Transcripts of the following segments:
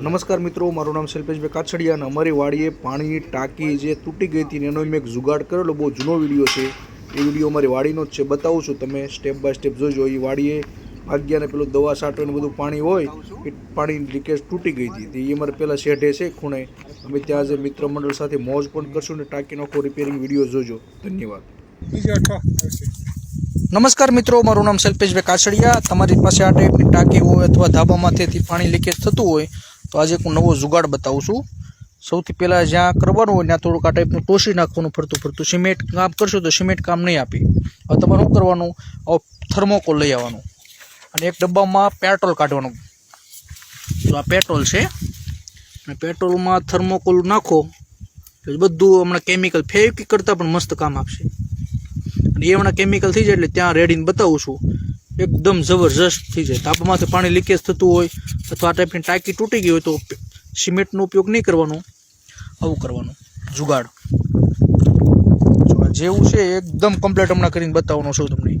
નમસ્કાર મિત્રો મારું નામ શિલ્પેશભાઈ કાછડિયા અને અમારી વાડીએ પાણીની ટાંકી જે તૂટી ગઈ હતી ને એનો મેં એક જુગાડ કરેલો બહુ જૂનો વીડિયો છે. એ વીડિયો અમારી વાડીનો જ છે બતાવું છું તમે સ્ટેપ બાય સ્ટેપ જોજો. એ વાડીએ આગિયાને પેલું દવા છાંટવાનું બધું પાણી હોય એ પાણી લીકેજ તૂટી ગઈ હતી. એ અમારે પહેલાં શેઢે છે ખૂણે. અમે ત્યાં જે મિત્ર મંડળ સાથે મોજ પણ કરશું ને ટાંકીનો આખો રિપેરિંગ વીડિયો જોજો. ધન્યવાદ. નમસ્કાર મિત્રો મારું નામ શિલ્પેશભાઈ કાછડિયા. તમારી પાસે આ ટાઈપની ટાંકી હોય અથવા ધાબામાંથી પાણી લીકેજ થતું હોય તો આજે હું નવો જુગાડ બતાવું છું. સૌથી પહેલાં જ્યાં કરવાનું હોય ત્યાં થોડુંક આ ટાઈપનું ટોસી નાખવાનું ફરતું ફરતું સિમેન્ટ કામ કરશો તો સિમેન્ટ કામ નહીં આપે. હવે તમારે શું કરવાનું? થર્મોકોલ લઈ આવવાનું. અને એક ડબ્બામાં પેટ્રોલ કાઢવાનું. તો આ પેટ્રોલ છે, અને પેટ્રોલમાં થર્મોકોલ નાખો બધું હમણાં કેમિકલ ફેવિક કરતાં પણ મસ્ત કામ આપશે. અને એ હમણાં કેમિકલ થઈ જાય એટલે ત્યાં રેડીને બતાવું છું. એકદમ જબરજસ્ત થઈ જાય. તાપમાંથી પાણી લીકેજ થતું હોય અથવા આ ટાઈપની ટાંકી તૂટી ગઈ હોય તો સિમેન્ટનો ઉપયોગ નહીં કરવાનો. આવું કરવાનું. જુગાડ. જેવું છે એકદમ કમ્પ્લીટ હમણાં કરીને બતાવવાનો છું તમને.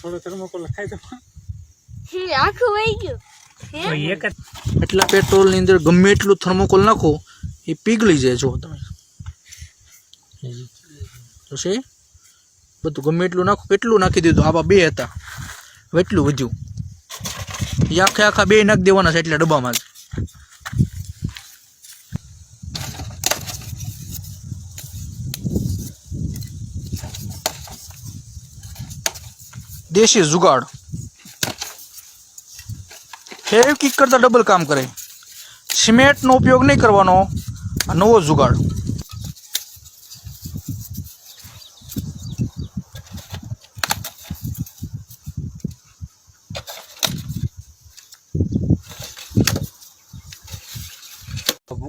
થોડો થર્મોકોલ ખાઈ આખું વહી ગયું. હે? એક જ એટલા પેટ્રોલની અંદર ગમે એટલું થર્મોકોલ નાખો એ પીગળી જાય. જો તમે છે બધું ગમે એટલું નાખો, કેટલું નાખી દીધું? આવા બે હતા. હવે એટલું વધ્યું. એ આખે આખા બે નાખી દેવાના છે એટલે ડબ્બામાં દેશી જુગાડ. ફેવિકિક કરતાં ડબલ કામ કરે. સિમેન્ટનો ઉપયોગ નહીં કરવાનો, આ નવો જુગાડ.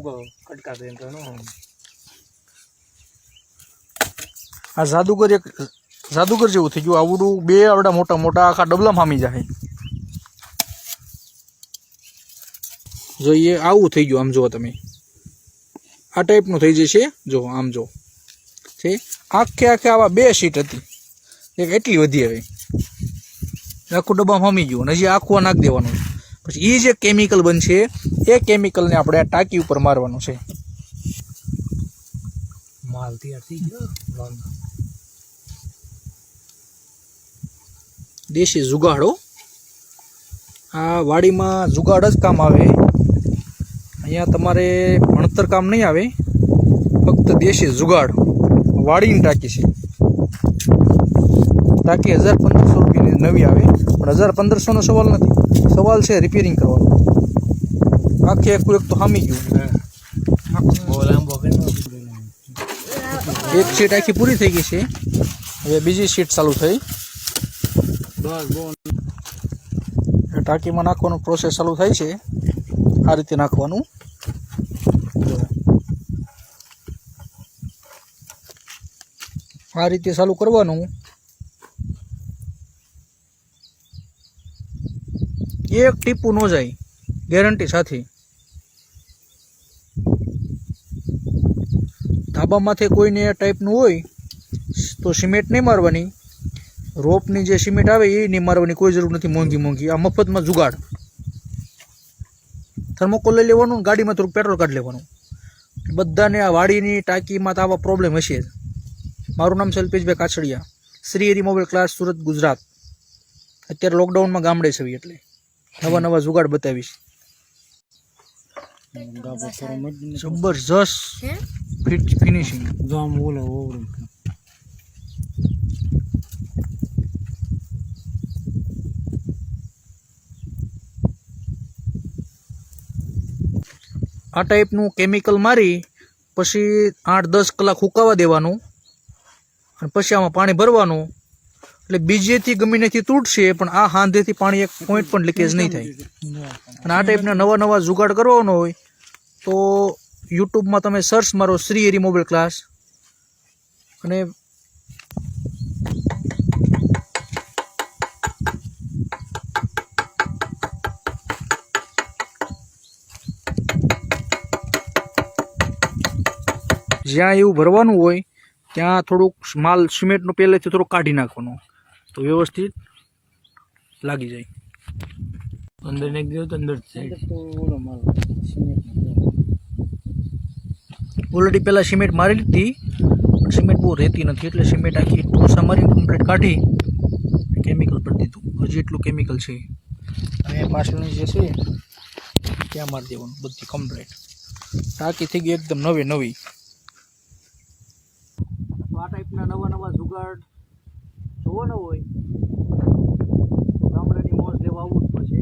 ભૂગો કટકા દે તો આ જાદુગર એક જાદુગર જેવું થઈ ગયું. આવડું બે આવડા મોટા મોટા આખા ડબલા મામી જાય. જોઈએ, આવું થઈ ગયું. આમ જુઓ તમે. આ ટાઈપનું થઈ જશે. જો, આમ જો છે? આખે આખે આવા બે સીટ હતી. એક એટલી વધી હવે. આખું ડબ્બા ફામી ગયું. હજી આખું નાખી દેવાનું. પછી એ જે કેમિકલ બનશે એ કેમિકલને આપણે આ ટાંકી ઉપર મારવાનું છે. માલ તૈયાર થઈ ગયો. દેશી જુગાડો. આ વાડીમાં જુગાડ જ કામ આવે. અહીંયા તમારે ભણતર કામ નહીં આવે. ફક્ત દેશી જુગાડ. વાડીની ટાંકી છે. ટાંકી હજાર પંદરસો રૂપિયાની નવી આવે. પણ હજાર પંદરસોનો સવાલ નથી. સવાલ છે રિપેરિંગ કરવાનો. આખે એક એક તો હામી ગયું. એક સીટ આખી પૂરી થઈ ગઈ છે. હવે બીજી સીટ ચાલુ થઈ. ટાંકીમાં નાખવાનું પ્રોસેસ ચાલુ થાય છે. આ રીતે નાખવાનું. આ રીતે ચાલુ કરવાનું. એક ટીપું ન જાય. ગેરંટી સાથે. ધાબામાંથી કોઈને એ ટાઈપનું હોય, તો સિમેન્ટ નહીં મારવાની. રોપની જે સિમેન્ટ આવે એ નહીં મારવાની, કોઈ જરૂર નથી. મોંઘી મોંઘી. આ મફતમાં જુગાડ. થર્મોકોલ લઈ લેવાનું ગાડીમાં થોડુંક પેટ્રોલ કાઢી લેવાનું. બધાને આ વાડીની ટાંકીમાં તો આવા પ્રોબ્લેમ હશે જ. મારું નામ Shilpeshbhai Kachhadiya. Shri Hari mobile class Surat, Gujarat. અત્યારે લોકડાઉનમાં ગામડે છે એટલે. નવા નવા જુગાડ બતાવીશ. જબરજસ્ત? Fit finishing. જો આમ ઓલો ઓવર આ ટાઈપનું કેમિકલ મારી પછી આઠ દસ કલાક સુકાવા દેવાનું અને પછી આમાં પાણી ભરવાનું એટલે બીજેથી ગમીનેથી તૂટશે, પણ આ હાંધેથી પાણી એક પોઈન્ટ પણ લીકેજ નહીં થાય. અને આ ટાઈપના નવા નવા જુગાડ કરવાનો હોય, તો યુટ્યુબમાં તમે સર્ચ મારો શ્રી એરી મોબાઈલ ક્લાસ અને જ્યાં એવું ભરવાનું હોય, ત્યાં થોડુંક માલ સિમેન્ટનું પહેલેથી થોડુંક કાઢી નાખવાનું. તો વ્યવસ્થિત લાગી જાય. અંદર ને દો તો અંદર ઓલરેડી પહેલાં સિમેન્ટ મારી લીધી પણ સિમેન્ટ બહુ રહેતી નથી. એટલે સિમેન્ટ આખી ટોસા મારી કમ્પ્લીટ કાઢી કેમિકલ પર દીધું. હજી એટલું કેમિકલ છે. અને પાછળની જે છે ત્યાં મારી દેવાનું બધી કમ્પ્લીટ ટાંકી થઈ ગઈ એકદમ નવી નવી આ ટાઈપના નવા નવા જુગાડ જોવો ન હોય ગામડાની મોજ લેવા આવવું જ પડશે.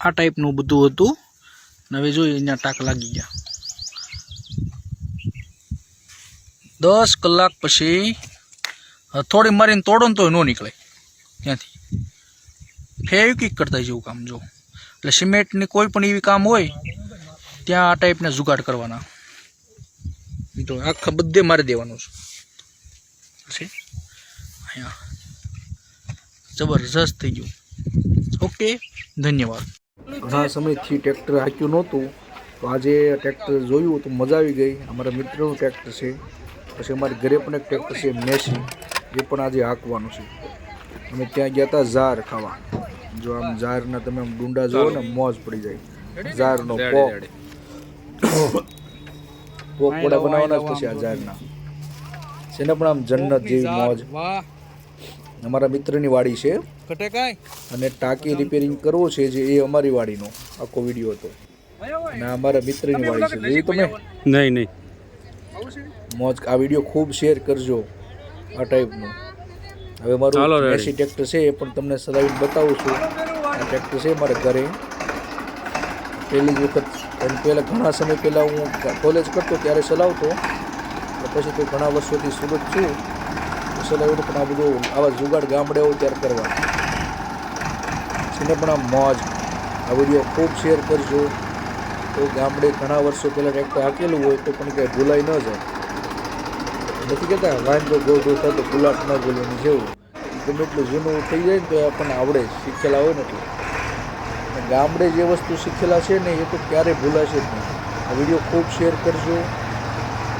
આ ટાઈપનું બધું હતું. ને હવે જોઈએ અહીંયા ટાંક લાગી ગયા. દસ કલાક પછી થોડી મારીને તોડો ને તોય ન નીકળે. ત્યાંથી. ફેવિકિક કરતા જેવું કામ, જો. એટલે સિમેન્ટની કોઈ પણ એવી કામ હોય, ત્યાં આ ટાઈપના જુગાડ કરવાના. તો આખા બધે મારી દેવાનું છે. અહીંયા. જબરજસ્ત થઈ ગયું. ઓકે, ધન્યવાદ. ઘણા સમયથી ટ્રેક્ટર હાંક્યું નહોતું. તો આજે ટ્રેક્ટર જોયું તો મજા આવી ગઈ. અમારા મિત્રનું ટ્રેક્ટર છે. પછી અમારી ઘરે પણ એક ટ્રેક્ટર છે, મેસી. એ પણ આજે હાંકવાનું છે. અમે ત્યાં ગયા હતા ઝાર ખાવા જો આમ ઝારના તમે આમ ડુંડા જુઓ ને મોજ પડી જાય. ઝારનો પોક. પોક વડા બનાવવાના જ પછી આ ઝારના. છે ને પણ આમ જન્નત જેવી મોજ. અમારા મિત્રની વાડી છે. અને ટાંકી રિપેરિંગ કરવો છે જે એ અમારી વાડીનો આખો વીડિયો હતો. અને અમારા મિત્રની વાડી છે. જોયું તમે? નહીં નહીં. મોજ. આ વીડિયો ખૂબ શેર કરજો. આ ટાઈપનું હવે મારું એસી ટ્રેક્ટર છે એ પણ તમને ચલાવીને બતાવું છું. આ ટ્રેક્ટર છે મારે ઘરે. પહેલી જ વખત પહેલાં ઘણા સમય પહેલાં હું કોલેજ કરતો ત્યારે ચલાવતો પછી તો ઘણા વર્ષોથી સુરત છું. તો ચલાવ્યું પણ આ બધું આવા જુગાડ ગામડે હોય ત્યારે કરવા. જેને પણ આ મોજ. આ વીડિયો ખૂબ શેર કરજો. તો ગામડે ઘણા વર્ષો પહેલાં ટ્રેક્ટર હાકેલું હોય તો પણ કંઈ ભૂલાઈ ન જાય. નથી કહેતા, વાંધો ગોધો થાય તો ગુલાટ ન બોલવાનું જેવું ગમે એટલું જૂનું થઈ જાય ને તો આપણને આવડે, શીખેલા હોય ને એટલે ગામડે જે વસ્તુ શીખેલા છે ને એ તો ક્યારેય ભૂલાશે જ નહીં. આ વીડિયો ખૂબ શેર કરજો.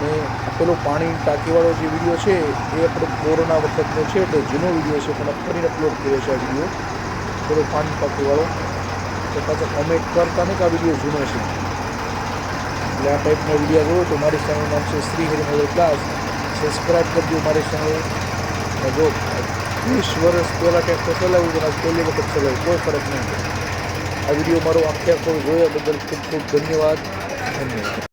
ને પેલો પાણી ટાંકીવાળો જે વીડિયો છે, એ આપણે કોરોના વખતનો છે, એટલે જૂનો વીડિયો છે, પણ ફરીને અપલોડ કર્યો છે આ વીડિયો. પેલો પાણી ટાંકીવાળો. તો પાછા કોમેન્ટ કરતા ને કે આ વીડિયો જૂનો છે. એટલે આ ટાઈપનો વીડિયો જોયો તો મારી સામે નામ છે શ્રી હરિમલ ક્લાસ સબસ્ક્રાઈબ કરજો મારી ચેનલ જો, વીસ વર્ષ પહેલાં ટ્રેક્ટર ચલાવ્યું તો પહેલી વખત ચલાવ્યું, કોઈ ફરક નહીં આ વીડિયો મારો આખે આખો જોયા બદલ ખૂબ ખૂબ ધન્યવાદ. ધન્યવાદ.